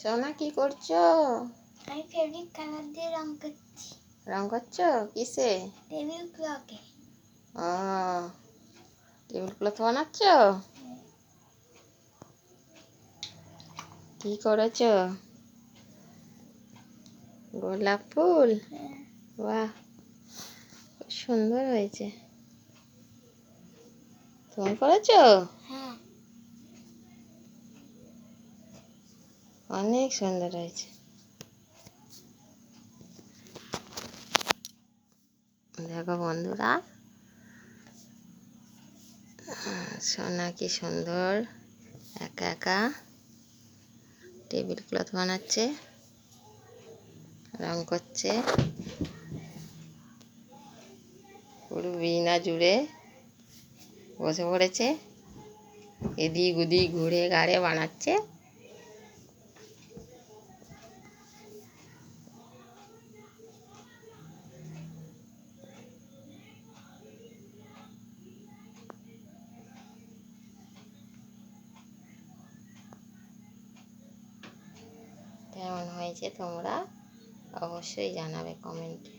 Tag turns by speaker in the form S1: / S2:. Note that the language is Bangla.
S1: সোনা কি করছ?
S2: আমি ফেব্রিক কালার দিয়ে রং করছি।
S1: রং করছ? কিসে?
S2: টেবিল ক্লকে।
S1: ও টেবিল ক্লথ বানাচ্ছ? কি করেছ? গোলাপ ফুল? বাহ খুব সুন্দর হয়েছে। তুমি করেছ? অনেক সুন্দর হয়েছে। দেখো বন্ধুরা, সোনা কি সুন্দর, একা একা টেবিল ক্লথ বানাচ্ছে, রং করছে, পুরো বিনা জুড়ে বসে পড়েছে, এদিক ওদিক ঘুরে গাড়ে বানাচ্ছে। হয়েছে তোমরা অবশ্যই জানাবে কমেন্টে